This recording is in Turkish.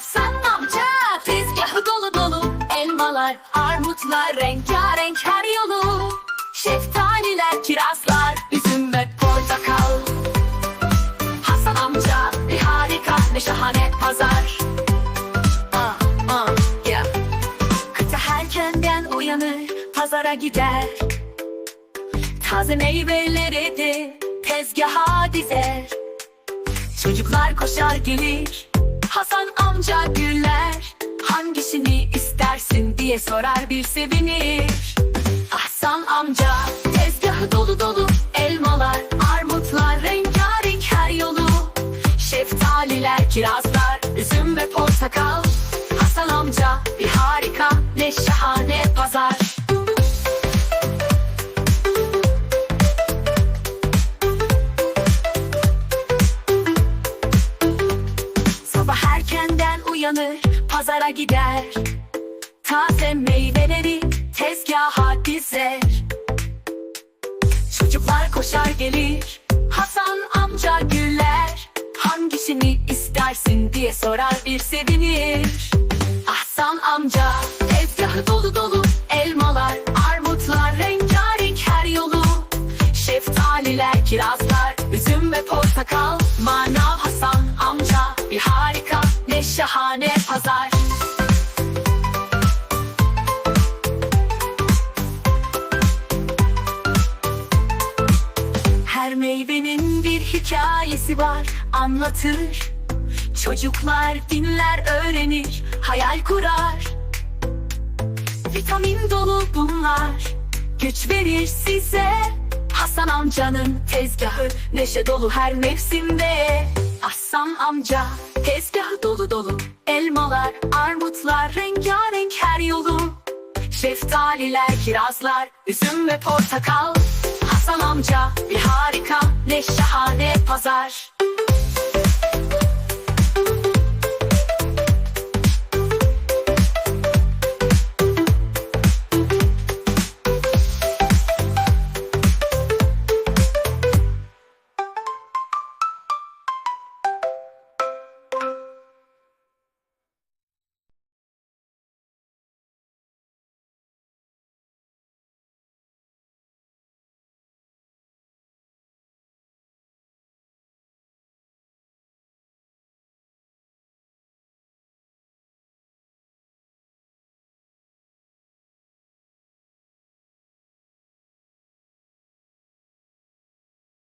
Hasan amca tezgahı dolu dolu Elmalar, armutlar, rengarenk her yolu. Şeftaliler, kirazlar, üzüm ve portakal. Hasan amca bir harika ne şahane pazar. Ah, ah, yeah. Kıta erkenden uyanır pazara gider. Taze meyveleri de tezgaha dizer. Çocuklar koşar gelir Hasan amca güler. Hangisini istersin diye sorar bir sevinir. Hasan amca tezgahı dolu dolu Elmalar, armutlar, rengarenk her yolu. Şeftaliler, kirazlar, üzüm ve portakal uyanır, pazara gider. Taze meyveleri tezgaha dizer. Çocuklar koşar gelir, Hasan amca güler. Hangisini istersin diye sorar bir sevinir. Hasan amca tezgahı dolu dolu Elmalar, armutlar, rengarenk her yolu. Şeftaliler, kirazlar, üzüm ve portakal Manav pazar. Her meyvenin bir hikayesi var anlatır. Çocuklar dinler öğrenir hayal kurar. Vitamin dolu bunlar Güç verir size. Hasan amcanın tezgahı Neşe dolu her mevsimde. Hasan amca tezgahı dolu dolu Elmalar, armutlar Rengarenk her yolu. Şeftaliler, kirazlar Üzüm ve portakal. Hasan amca bir harika Ne şahane pazar